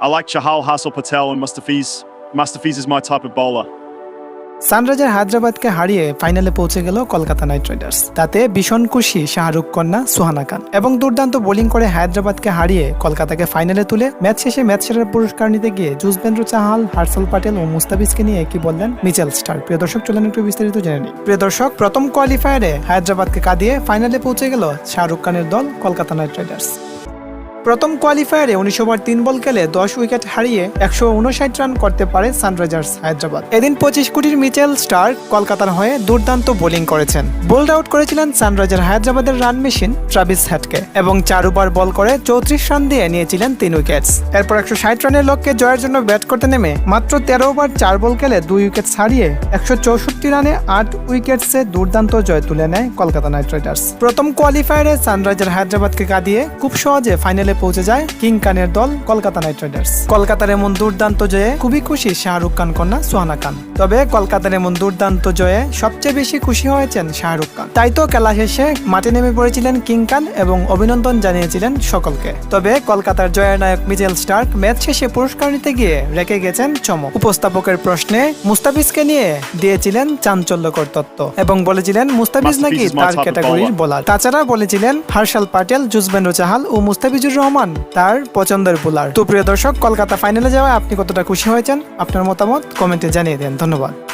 I like Chahal, Hassel, Patel, and Mustafiz. Mustafiz is my type of bowler. Sunriser হায়দ্রাবাদকে হারিয়ে ফাইনালে পৌঁছে গেল Kolkata night Riders. তাতে ভীষণ খুশি শাহরুখ কন্যা সুহানা খান। এবং দুর্দান্ত বোলিং করে হায়দ্রাবাদকে হারিয়ে কলকাতাকে ফাইনালে তুলে ম্যাচ শেষে ম্যাচ সেরার পুরস্কার নিতে গিয়ে যুজবেন্দ্র চাহাল, হার্সল পাটেল ও মুস্তাফিজকে নিয়ে কি বললেন মিচেল স্টার প্রিয় দর্শক, চলেন একটু বিস্তারিত জেনে নিই। প্রিয় দর্শক, প্রথম কোয়ালিফায়ারে হায়দ্রাবাদকে কাঁদিয়ে ফাইনালে পৌঁছে গেল শাহরুখ খানের দল কলকাতা নাইট রাইডার্স। প্রথম কোয়ালিফায়ারে উনিশ ওভার তিন বল খেলে দশ উইকেট হারিয়ে একশো উনষাট রান করতে পারে সানরাইজার্স হায়দ্রাবাদ। এদিন পঁচিশ কোটির মিচেল স্টার কলকাতার হয়ে দুর্দান্ত বোলিং করেছেন। বোল্ড আউট করেছিলেন সানরাইজার হায়দ্রাবাদের রান মেশিন ট্রাভিস হ্যাটকে এবং চার ওভার বল করে চৌত্রিশ রান দিয়ে নিয়েছিলেন তিন উইকেটস। এরপর একশো ষাট রানের লক্ষ্যে জয়ের জন্য ব্যাট করতে নেমে মাত্র তেরো ওভার চার বল খেলে দুই উইকেট ছাড়িয়ে একশো চৌষট্টি রানে আট উইকেটসে দুর্দান্ত জয় তুলে নেয় কলকাতা নাইট রাইডার্স। প্রথম কোয়ালিফায়ারে সানরাইজার হায়দ্রাবাদকে কাঁদিয়ে খুব সহজে ফাইনালে পৌঁছে যায় কিং খানের দল কলকাতা নাইট রাইডার্স। কলকাতার এমন দুর্দান্ত জয়ে খুবই খুশি শাহরুখ খান কন্যা সোহানা খান। তবে কলকাতার এমন দুর্দান্ত জয়ে সবচেয়ে বেশি খুশি হয়েছেন শাহরুখ খান। তাই তো খেলা শেষে মাঠে নেমে পড়েছিলেন কিং খান এবং অভিনন্দন জানিয়েছিলেন সকলকে। তবে কলকাতার জয়ের নায়ক মিচেল স্টার্ক ম্যাচ শেষে পুরস্কার নিতে গিয়ে রেখে গেছেন চমক। উপস্থাপকের প্রশ্নে মুস্তাফিজকে নিয়ে দিয়েছিলেন চাঞ্চল্যকর তত্ত্ব এবং বলেছিলেন মুস্তাফিজ নাকি তার ক্যাটাগরির. বোলার তাছাড়া বলেছিলেন হার্ষাল পাটেল জুজবেন্দ্র চাহাল ও মুস্তাফিজুর রহমান তার পছন্দের বোলার। তো প্রিয় দর্শক, কলকাতা ফাইনালে যাওয়ায় আপনি কতটা খুশি হয়েছেন? আপনার মতামত কমেন্টে জানিয়ে দেন। ধন্যবাদ।